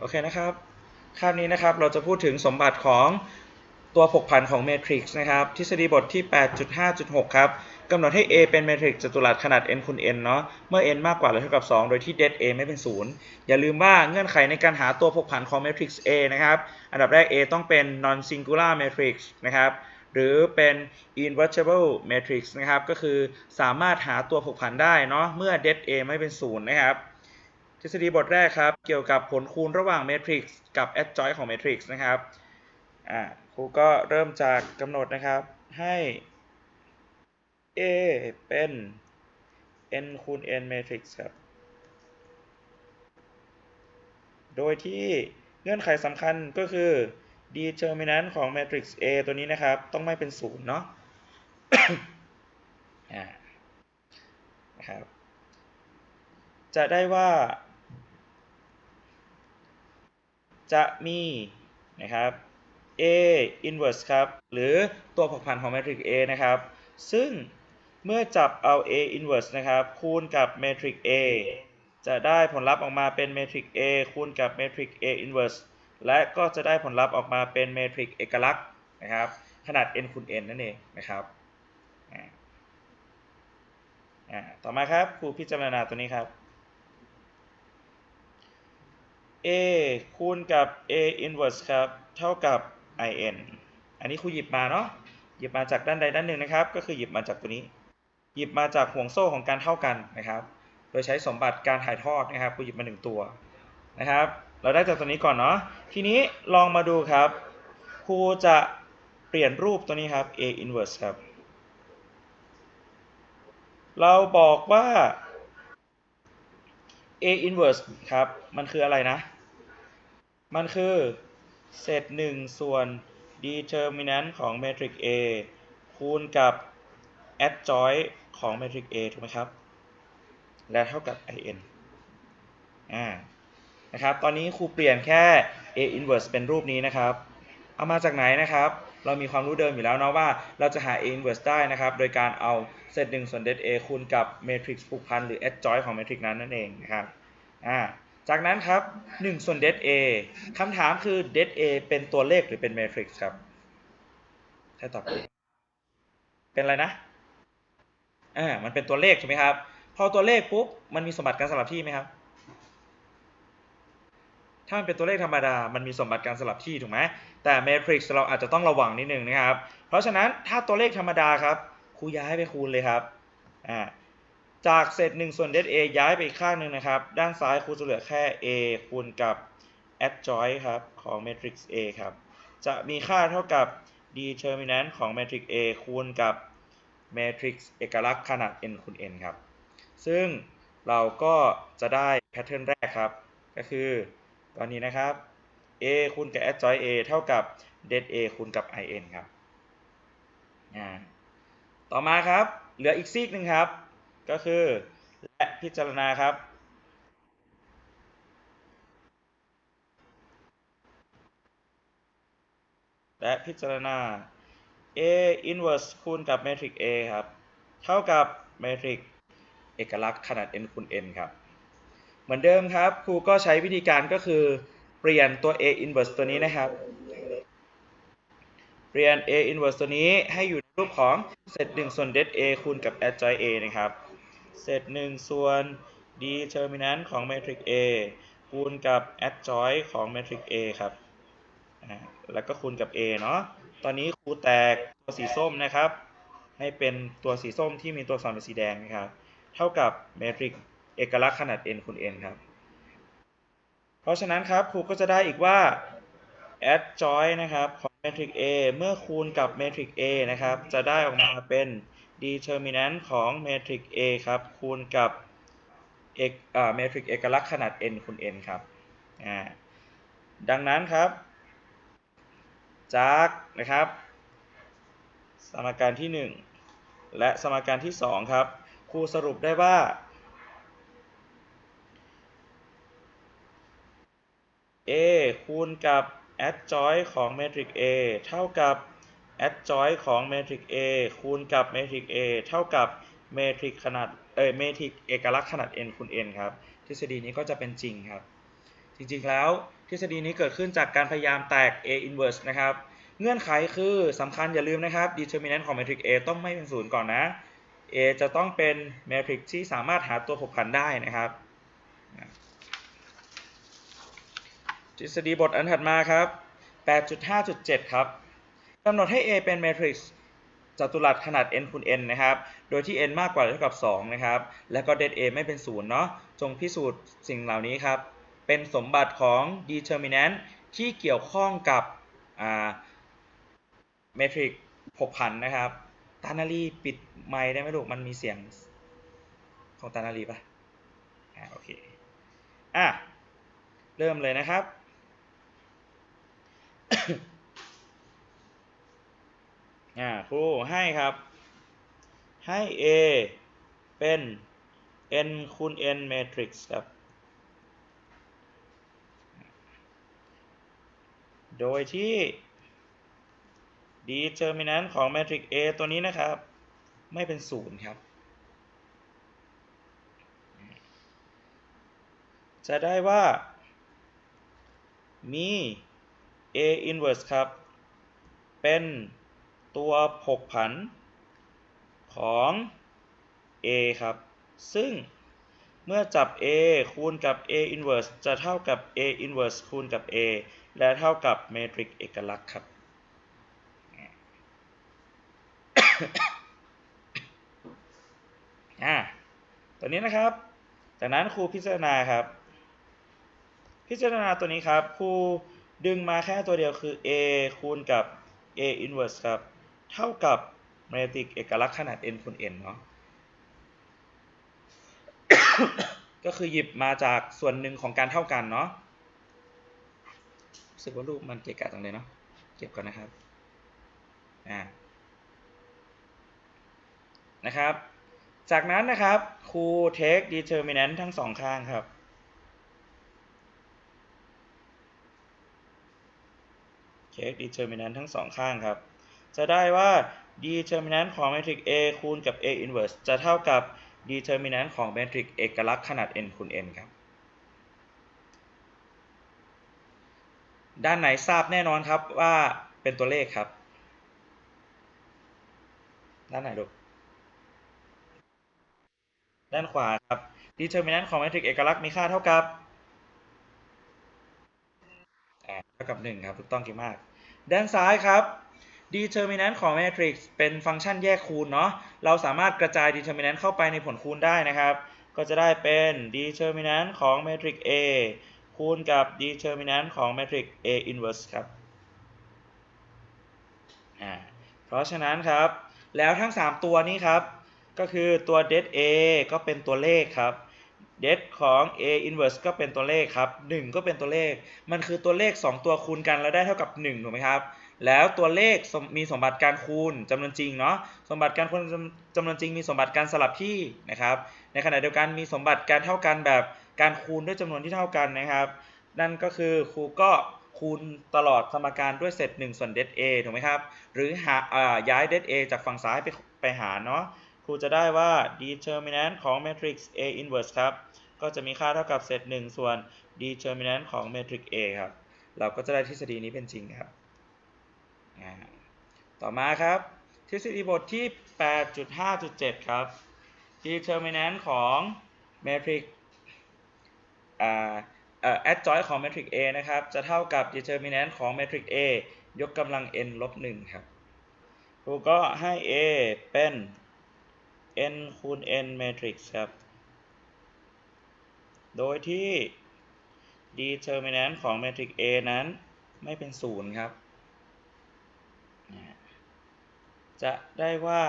โอเคนะครับคาบนี้นะครับเราจะพูดถึงสมบัติของตัวผกผันของเมทริกซ์นะครับ ทฤษฎีบทที่ 8.5.6 ครับกำหนดให้ A เป็นเมทริกซ์จัตุรัสขนาด n คูณ n เนาะเมื่อ n มากกว่าหรือเท่ากับ 2 โดยที่ det A ไม่เป็น 0 อย่าลืมว่าเงื่อนไขในการหาตัวผกผันของเมทริกซ์ A นะครับ อันดับแรก A ต้องเป็น non singular matrix นะครับหรือเป็น invertible matrix นะครับ ก็คือสามารถหาตัวผกผันได้เนาะเมื่อ det A ไม่เป็น 0 นะครับ ทฤษฎีบทแรกครับ เกี่ยวกับผลคูณระหว่างเมทริกซ์กับ adjoint ของเมทริกซ์นะครับอ่าครูก็เริ่มจากกำหนดนะครับให้ A เป็น n คูณ n เมทริกซ์ครับ โดยที่เงื่อนไขสำคัญก็คือ determinant ของ matrix A ตัวนี้นะครับ ต้องไม่เป็นศูนย์เนาะนะครับจะได้ว่า จะมีนะครับ A inverse ครับ หรือตัวผกผันของ matrix A นะครับ ซึ่งเมื่อจับเอา A inverse นะครับ คูณกับ matrix A จะได้ผลลัพธ์ออกมาเป็น matrix A คูณกับ matrix A inverse และก็จะได้ผลลัพธ์ออกมาเป็น matrix เอกลักษณ์นะครับ ขนาด n คูณ n นั่นเองนะครับต่อมาครับครูพิจารณาตัวนี้ครับ A คูณกับ A inverse ครับ เท่ากับ in อันนี้ครูหยิบมาเนาะ หยิบมาจากด้านใดด้านหนึ่งนะครับ ก็คือหยิบมาจากตัวนี้ หยิบมาจากห่วงโซ่ของการเท่ากันนะครับ โดยใช้สมบัติการถ่ายทอดนะครับ ครูหยิบมาหนึ่งตัวนะครับ เราได้จากตัวนี้ก่อนเนาะ ทีนี้ลองมาดูครับ ครูจะเปลี่ยนรูปตัวนี้ครับ A inverse ครับ เราบอกว่า A inverse ครับ มันคืออะไรนะ มันคือเศษหนึ่งส่วน determinant ของ matrix A คูณกับ adjoint ของ matrix A ถูกไหมครับ และเท่ากับ in อ่า นะครับ ตอนนี้ครูเปลี่ยนแค่ A inverse เป็นรูปนี้นะครับ เอามาจากไหนนะครับ เรามีความรู้เดิมอยู่แล้วเนาะว่าเราจะหา A inverse ได้นะครับ โดยการเอาเศษหนึ่งส่วน det A คูณกับ matrix ผูกพันหรือ adjoint ของ matrix นั้นนั่นเองนะครับอ่าจากนั้นครับ1ส่วน det A คำถามคือ det A เป็นตัวเลขหรือเป็น matrix ครับให้ตอบเป็นอะไรนะอ่ามันเป็นตัวเลขถูกไหมครับ พอตัวเลขปุ๊บมันมีสมบัติการสลับที่ไหมครับ ถ้ามันเป็นตัวเลขธรรมดา มันมีสมบัติการสลับที่ถูกไหมแต่ matrix เราอาจจะต้องระวังนิดนึงนะครับ เพราะฉะนั้นถ้าตัวเลขธรรมดาครับครูย้ายไปคูณเลยครับอ่าจากเศษ1ส่วน det a ย้ายไปอีกข้างหนึ่งนะครับ ด้านซ้ายครูจะเหลือแค่ a คูณกับ adjoint ครับของ matrix a ครับ จะมีค่าเท่ากับ determinant ของ matrix a คูณกับ matrix เอกลักษณ์ขนาด n คูณ n ครับ ซึ่งเราก็จะได้แพทเทิร์นแรกครับ ก็คือ อนนี้นะครับ a คูณกับ adjoint a เท่ากับ det a คูณกับ in ครับต่อมาครับ เหลืออีกซีกหนึ่งครับ ก็คือและพิจารณาครับและพิจารณา A inverse คูณกับ matrix A ครับ เท่ากับ matrix เอกลักษณ์ขนาด n คูณ n ครับ เหมือนเดิมครับ ครูก็ใช้วิธีการก็คือเปลี่ยนตัว A inverse ตัวนี้นะครับ เปลี่ยน A inverse ตัวนี้ให้อยู่ในรูปของเศษ1ส่วน det A คูณกับ adjoint A นะครับ เศษ1ส่วน determinant ของ matrix A คูณกับ adjoint ของ matrix A ครับ แล้วก็คูณกับ A เนาะ ตอนนี้ครูแตกตัวสีส้มนะครับ ให้เป็นตัวสีส้มที่มีตัวอักษรเป็นสีแดงนะครับ เท่ากับ matrix เอกลักษณ์ขนาด n คูณ n ครับ เพราะฉะนั้นครับครูก็จะได้อีกว่า adjoint นะครับของ matrix A เมื่อคูณกับ matrix A นะครับ จะได้ออกมาเป็น determinant ของ matrix A ครับ คูณกับเอกอ่า matrix เอกลักษณ์ขนาด n คูณ n ครับอ่าดังนั้นครับ จากนะครับ สมการที่ 1 และสมการที่ 2 ครับครูสรุปได้ว่า A คูณกับ adjoint ของ matrix A เท่ากับ adjoint ของ matrix A คูณกับ matrix A เท่ากับ matrix ขนาดเอ่ย matrix เอกลักษณ์ขนาด n คูณ n ครับ ทฤษฎีนี้ก็จะเป็นจริงครับ จริงๆแล้วทฤษฎีนี้เกิดขึ้นจากการพยายามแตก A inverse นะครับ เงื่อนไขคือสำคัญอย่าลืมนะครับ determinant ของ matrix A ต้องไม่เป็นศูนย์ก่อนนะ A จะต้องเป็น matrix ที่สามารถหาตัวผกผันได้นะครับ ทฤษฎีบทอันถัดมาครับ 8.5.7 ครับกำหนดให้ A เป็น matrix จัตุรัสขนาด n คูณ n นะครับ โดยที่ n มากกว่าหรือเท่ากับ 2 นะครับ แล้วก็ det A ไม่เป็นศูนย์เนาะ จงพิสูจน์สิ่งเหล่านี้ครับ เป็นสมบัติของ determinant ที่เกี่ยวข้องกับเมทริกผกผันนะครับ ตานาลีปิดไมค์ได้ไหมลูก มันมีเสียงของตานาลีปะอ่าโอเค อะ เริ่มเลยนะครับ อ่าครูให้ครับ ให้ A เป็น n คูณ n matrix ครับ โดยที่ determinant ของ matrix A ตัวนี้นะครับ ไม่เป็นศูนย์ครับ จะได้ว่ามี A inverse ครับ เป็นตัวผกผันของ A ครับ ซึ่งเมื่อจับ A คูณกับ A inverse จะเท่ากับ A inverse คูณกับ A และเท่ากับเมทริกเอกลักษณ์ครับ อ่าตัวนี้นะครับ จากนั้นครูพิจารณาครับ พิจารณาตัวนี้ครับครู ดึงมาแค่ตัวเดียวคือ A คูณกับ A inverse ครับ เท่ากับเมทริกเอกลักษณ์ขนาด n คูณ n เนาะก็คือหยิบมาจากส่วนหนึ่งของการเท่ากันเนาะรู้สึกว่ารูปมันเกะกะจังเลยเนาะเก็บก่อนนะครับอ่านะครับ จากนั้นนะครับครู take determinant ทั้งสองข้างครับ take determinant ทั้งสองข้างครับ จะได้ว่า determinant ของ matrix A คูณกับ A inverse จะเท่ากับ determinant ของ matrix เอกลักษณ์ขนาด n คูณ n ครับ ด้านไหนทราบแน่นอนครับว่าเป็นตัวเลขครับ ด้านไหนลูกด้านขวาครับ determinant ของ matrix เอกลักษณ์มีค่าเท่ากับ เท่ากับ 1 ครับ ถูกต้องเก่มาก ด้านซ้ายครับ determinant ของ matrix เป็นฟังก์ชันแยกคูณเนาะเราสามารถกระจาย determinant เข้าไปในผลคูณได้นะครับ ก็จะได้เป็น determinant ของ matrix A คูณกับ determinant ของ matrix A inverse ครับอ่าเพราะฉะนั้นครับ แล้วทั้ง 3 ตัวนี้ครับ ก็คือตัว det A ก็เป็นตัวเลขครับ det ของ A inverse ก็เป็นตัวเลขครับ 1 ก็เป็นตัวเลข มันคือตัวเลข 2 ตัวคูณกันแล้วได้เท่ากับ1ถูกไหมครับ แล้วตัวเลขมีสมบัติการคูณจำนวนจริงเนาะ สมบัติการคูณจำนวนจริง มีสมบัติการสลับที่นะครับ ในขณะเดียวกันมีสมบัติการเท่ากันแบบการคูณด้วยจำนวนที่เท่ากันนะครับ นั่นก็คือครูก็คูณตลอดสมการด้วยเศษ1ส่วน det a ถูกไหมครับ หรือหาย้าย det a จากฝั่งซ้ายไปไปหาเนาะ รูจะได้ว่า determinant ของ matrix A inverse ครับ ก็จะมีค่าเท่ากับเศษ1ส่วน determinant ของ matrix A ครับ เราก็จะได้ทฤษฎีนี้เป็นจริงครับ ต่อมาครับ ทฤษฎีบทที่ 8.5.7 ครับ determinant ของ matrix อ่าเอ่อ adjoint ของ matrix A นะครับ จะเท่ากับ determinant ของ matrix A ยกกำลัง n ลบ1ครับครูก็ให้ A เป็น n คูณ n matrix ครับ โดยที่ determinant ของ matrix A นั้นไม่เป็นศูนย์ครับ จะได้ว่า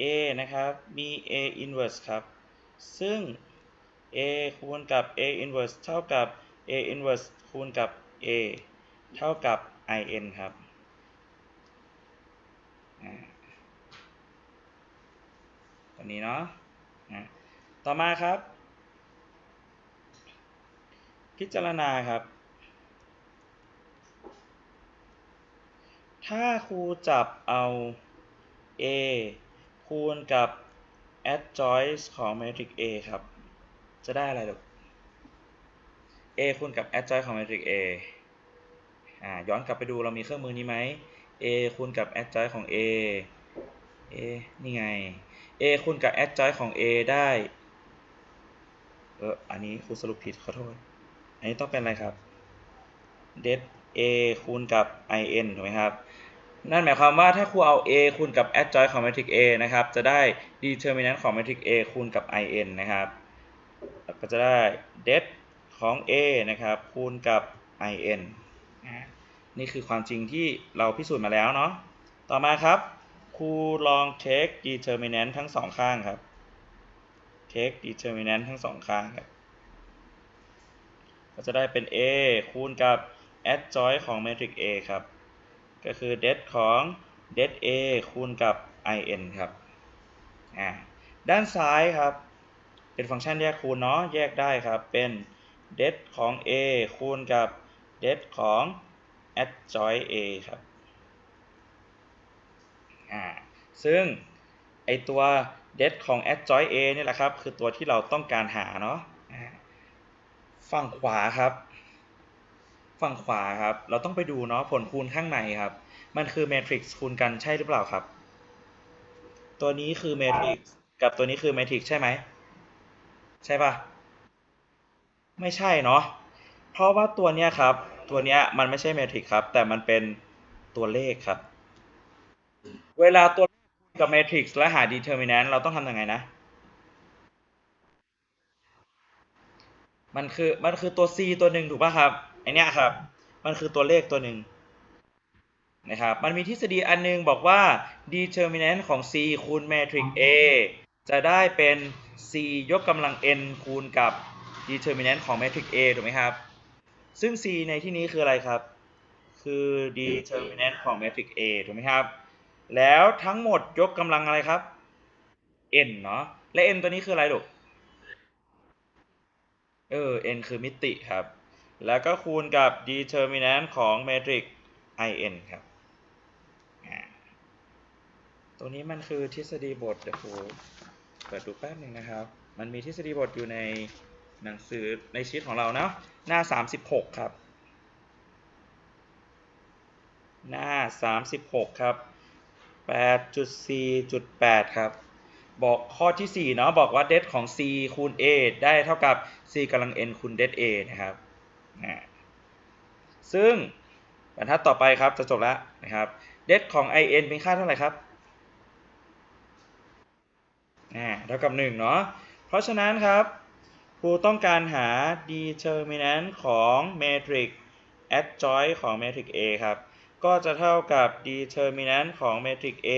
A นะครับ มี A inverse ครับ ซึ่ง A คูณกับ A inverse เท่ากับ A inverse คูณกับ A เท่ากับ in ครับ ตัวนี้เนาะต่อมาครับ พิจารณาครับ ถ้าครูจับเอา A คูณกับ adjoint ของ matrix A ครับ จะได้อะไรลูก a คูณกับ adjoint ของ matrix A อ่าย้อนกลับไปดูเรามีเครื่องมือนี้ไหม a คูณกับ adjoint ของ a a นี่ไง a คูณกับ adjoint ของ a ได้ เออ อันนี้ครูสรุปผิดขอโทษ อันนี้ต้องเป็นอะไรครับ det a คูณกับ in ถูกไหมครับ นั่นหมายความว่าถ้าครูเอา a คูณกับ adjoint ของ matrix A นะครับ จะได้ determinant ของ matrix A คูณกับ in นะครับก็จะได้ det ของ A นะครับ คูณกับ in นี่คือความจริงที่เราพิสูจน์มาแล้วเนาะ ต่อมาครับ ครูลองเช็ค determinant ทั้งสองข้างครับ เช็ค determinant ทั้งสองข้างครับก็จะได้เป็น A คูณกับ adjoint ของ matrix A ครับ ก็คือ det ของ det A คูณกับ in ครับ อ่า ด้านซ้ายครับ เป็นฟังก์ชันแยกคูณเนาะ แยกได้ครับ เป็น det ของ A คูณกับ det ของ adjoint A ครับ อ่าซึ่งไอตัว det ของ adjoint A นี่แหละครับ คือตัวที่เราต้องการหาเนาะฝั่งขวาครับ ฝั่งขวาครับ เราต้องไปดูเนาะผลคูณข้างในครับ มันคือเมทริกซ์คูณกันใช่หรือเปล่าครับ ตัวนี้คือเมทริกซ์กับตัวนี้คือเมทริกซ์ใช่ไหม ใช่ปะไม่ใช่เนาะเพราะว่าตัวเนี้ยครับ ตัวเนี้ยมันไม่ใช่เมทริกซ์ครับ แต่มันเป็นตัวเลขครับ เวลาตัวคูณกับเมทริกซ์และหา determinant เราต้องทำยังไงนะ มันคือมันคือตัว c ตัวหนึ่งถูกป่ะครับไอเนี้ยครับ มันคือตัวเลขตัวหนึ่งนะครับ มันมีทฤษฎีอันนึงบอกว่า determinant ของ c คูณ matrix A จะได้เป็น c ยกกำลัง n คูณกับ determinant ของ matrix A ถูกไหมครับ ซึ่ง c ในที่นี้คืออะไรครับ คือ determinant ของ matrix A ถูกไหมครับ แล้วทั้งหมดยกกำลังอะไรครับ n เนาะและ n ตัวนี้คืออะไรลูกเออ n คือมิติครับ แล้วก็คูณกับ determinant ของ matrix in ครับตรงนี้มันคือทฤษฎีบทเดี๋ยวครูเปิดดูแป๊บหนึ่งนะครับ มันมีทฤษฎีบทอยู่ในหนังสือในชีตของเราเนาะหน้า 36 ครับ หน้า 36 ครับ 8.4.8 ครับ บอกข้อที่ 4 เนาะบอกว่า det ของ c คูณ a ได้เท่ากับ c กำลัง n คูณ det a นะครับนะซึ่งบรรทัดต่อไปครับจะจบแล้วนะครับ det ของ in เป็นค่าเท่าไหร่ครับอ่าเท่ากับ 1 เนาะเพราะฉะนั้นครับครูต้องการหา determinant ของ matrix adjoint ของ matrix A ครับ ก็จะเท่ากับ determinant ของ matrix A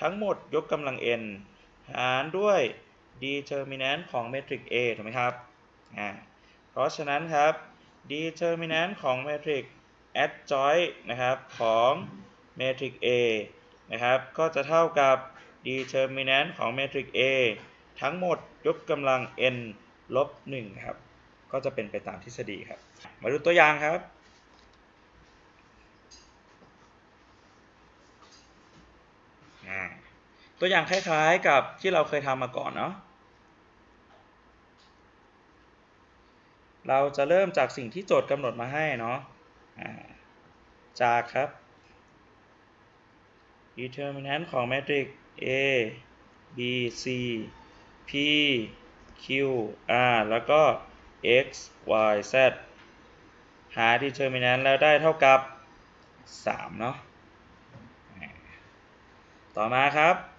ทั้งหมดยกกำลัง n หารด้วย determinant ของ matrix A ถูกไหมครับ อ่า เพราะฉะนั้นครับ determinant ของ matrix adjoint นะครับของ matrix A นะครับ ก็จะเท่ากับ determinant ของ matrix A ทั้งหมดยกกำลัง n ลบ1ครับ ก็จะเป็นไปตามทฤษฎีครับ มาดูตัวอย่างครับ ตัวอย่างคล้ายๆกับที่เราเคยทำมาก่อนเนาะเราจะเริ่มจากสิ่งที่โจทย์กำหนดมาให้เนาะจากครับ determinant ของ matrix A B C P Q R แล้วก็ x y z หา determinant แล้วได้เท่ากับ 3 เนาะต่อมาครับ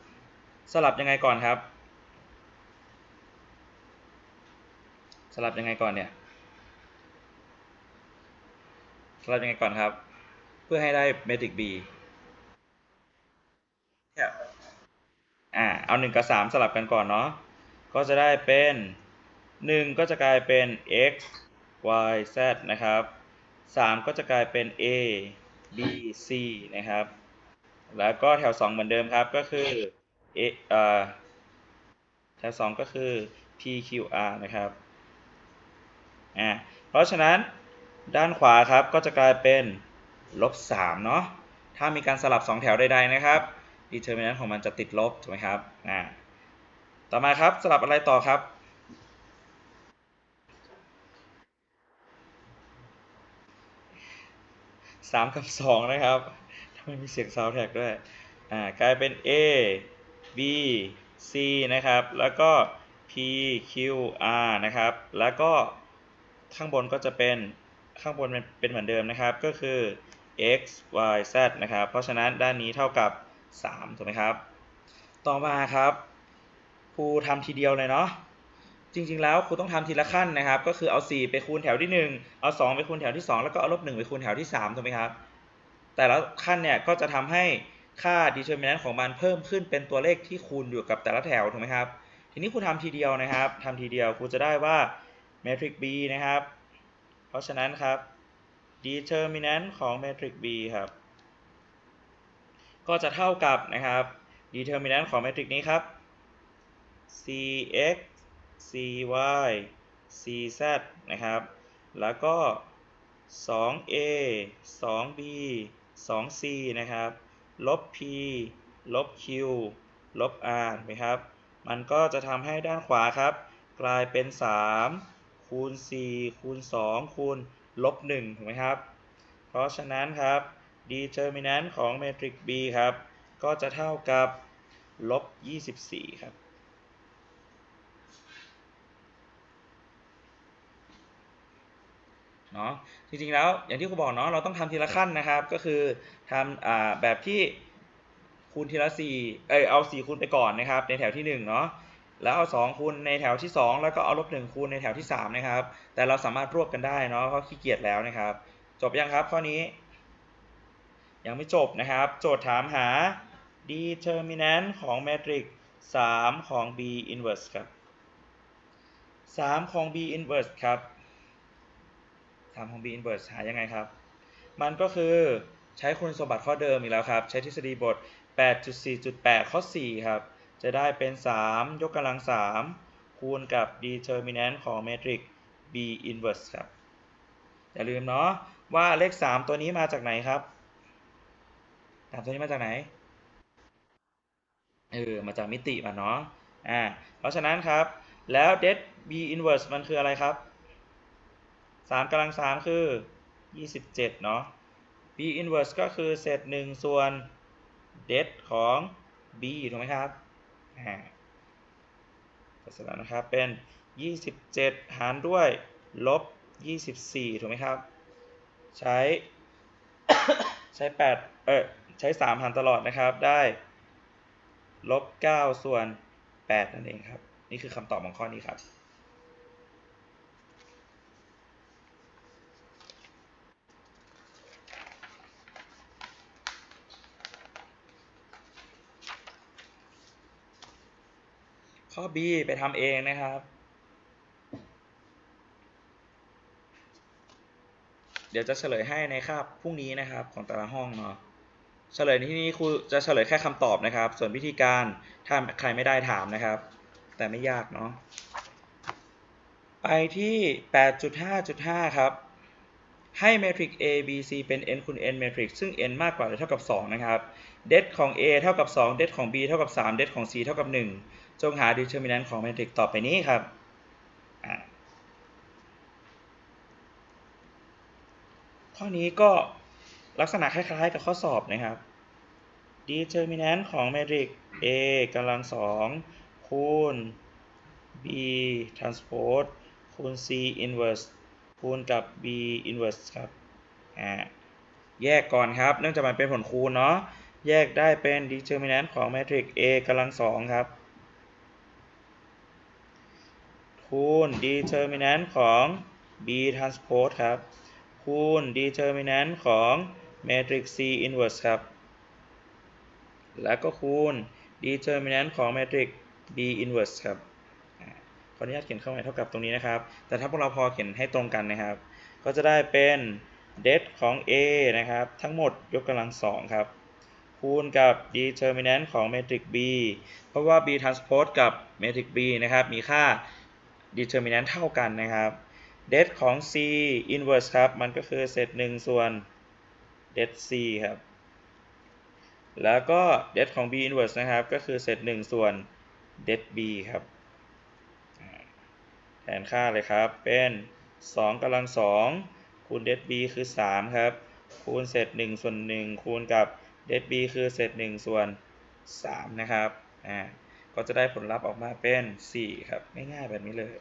สลับยังไงก่อนครับ สลับยังไงก่อนเนี่ย สลับยังไงก่อนครับ เพื่อให้ได้ matrix B อ่าเอา1กับ 3 สลับกันก่อนเนาะ ก็จะได้เป็น 1 ก็จะกลายเป็น x y z นะครับ 3 ก็จะกลายเป็น a b c นะครับ แล้วก็แถว 2 เหมือนเดิมครับก็คือ a เอ่อแถว2ก็คือ p q r นะครับอ่าเพราะฉะนั้นด้านขวาครับก็จะกลายเป็นลบ3เนาะถ้ามีการสลับ 2 แถวใดๆนะครับ determinant ของมันจะติดลบถูกไหมครับอ่าต่อมาครับสลับอะไรต่อครับ3กับ2นะครับทำไมมีเสียงซาวแท็กด้วย อ่า กลายเป็น A B C นะครับ แล้วก็ P Q R นะครับ แล้วก็ข้างบนก็จะเป็นข้างบนเป็นเหมือนเดิมนะครับ ก็คือ x y z นะครับ เพราะฉะนั้นด้านนี้เท่ากับ 3 ถูกไหมครับ ต่อมาครับ ครูทำทีเดียวเลยเนาะ จริงๆ แล้วครูต้องทำทีละขั้นนะครับ ก็คือเอา 4 ไปคูณแถวที่ 1 เอา 2 ไปคูณแถวที่ 2 แล้วก็เอาลบ1ไปคูณแถวที่ 3 ถูกไหมครับ แต่ละขั้นเนี่ยก็จะทำให้ ค่า determinant ของมันเพิ่มขึ้นเป็นตัวเลขที่คูณอยู่กับแต่ละแถวถูกไหมครับ ทีนี้ครูทำทีเดียวนะครับทำทีเดียวครูจะได้ว่า matrix B นะครับ เพราะฉะนั้นครับ determinant ของ matrix B ครับ ก็จะเท่ากับนะครับ determinant ของ matrix นี้ครับ cx cy cz นะครับ แล้วก็ 2a 2b 2c นะครับ ลบ p ลบ q ลบ r ไหมครับ มันก็จะทำให้ด้านขวาครับ กลายเป็น 3 คูณ 4 คูณ 2 คูณลบ1ถูกไหมครับ เพราะฉะนั้นครับ determinant ของ matrix B ครับ ก็จะเท่ากับลบ 24 ครับ เนาะจริงๆแล้วอย่างที่ครูบอกเนาะเราต้องทำทีละขั้นนะครับ ก็คือทำแบบที่คูณทีละ4เอยเอา4คูณไปก่อนนะครับ ในแถวที่1เนาะแล้วเอา2คูณในแถวที่ 2 แล้วก็เอาลบ1คูณในแถวที่3นะครับ แต่เราสามารถรวบกันได้เนาะเพราะขี้เกียจแล้วนะครับ จบยังครับข้อนี้ ยังไม่จบนะครับ โจทย์ถามหา determinant ของ matrix 3ของ B inverse ครับ3ของ B inverse ครับ 3ของ B inverse หายังไงครับ มันก็คือใช้คุณสมบัติข้อเดิมอีกแล้วครับ ใช้ทฤษฎีบท 8.4.8 ข้อ 4 ครับ จะได้เป็น 3 ยกกำลัง 3 คูณกับ determinant ของ matrix B inverse ครับ อย่าลืมเนาะว่าเลข 3 ตัวนี้มาจากไหนครับ3ตัวนี้มาจากไหน เออ มาจากมิติมาเนาะ อ่า เพราะฉะนั้นครับ แล้ว det b inverse มันคืออะไรครับ 3กำลัง3คือ 27 เนาะ b inverse ก็คือเศษ1ส่วน det ของ b ถูกไหมครับอ่าเสร็จแล้วนะครับ เป็น 27 หารด้วยลบ 24 ถูกไหมครับ ใช้ ใช้ 8 เออใช้ 3 หารตลอดนะครับ ได้ลบ 9 ส่วน 8 นั่นเองครับ นี่คือคำตอบของข้อนี้ครับ ข้อ B ไปทำเองนะครับ เดี๋ยวจะเฉลยให้ในคาบพรุ่งนี้นะครับของแต่ละห้องเนาะเฉลยที่นี้ครูจะเฉลยแค่คำตอบนะครับ ส่วนวิธีการถ้าใครไม่ได้ถามนะครับ แต่ไม่ยากเนาะไปที่ 8.5.5 ครับ ให้เมทริก A B C เป็น n คูณ n เมทริกซึ่ง n มากกว่าหรือเท่ากับ 2 นะครับ det ของ A เท่ากับ 2 det ของ B เท่ากับ 3 det ของ C เท่ากับ 1 จงหา determinant ของเมทริกต่อไปนี้ครับ ข้อนี้ก็ลักษณะคล้ายๆกับข้อสอบนะครับ determinant ของเมทริก A กำลัง2คูณ B transpose คูณ C inverse คูณกับ b inverse ครับอ่าแยกก่อนครับ เนื่องจากมันเป็นผลคูณเนาะ แยกได้เป็น determinant ของ matrix A กำลังสองครับ คูณ determinant ของ b transpose ครับ คูณ determinant ของ matrix C inverse ครับ แล้วก็คูณ determinant ของ matrix B inverse ครับขออนุญาตเขียนเข้ามาเท่ากับตรงนี้นะครับ แต่ถ้าพวกเราพอเขียนให้ตรงกันนะครับ ก็จะได้เป็น det ของ A นะครับ ทั้งหมดยกกำลังสองครับ คูณกับ determinant ของ matrix B เพราะว่า B transpose กับ matrix B นะครับ มีค่า determinant เท่ากันนะครับ det ของ C inverse ครับ มันก็คือเศษ1ส่วน det C ครับ แล้วก็ det ของ B inverse นะครับ ก็คือเศษ1ส่วน det B ครับ แทนค่าเลยครับ เป็น2กำลัง2คูณเด b คือ 3 ครับ คูณเศษหนึ่งส่วนหนึ่งคูณกับเดดบีคือเศษหนึ่งส่วนสามนะครับ อ่า ก็จะได้ผลลัพธ์ออกมาเป็นสี่ครับ ง่ายๆแบบนี้เลย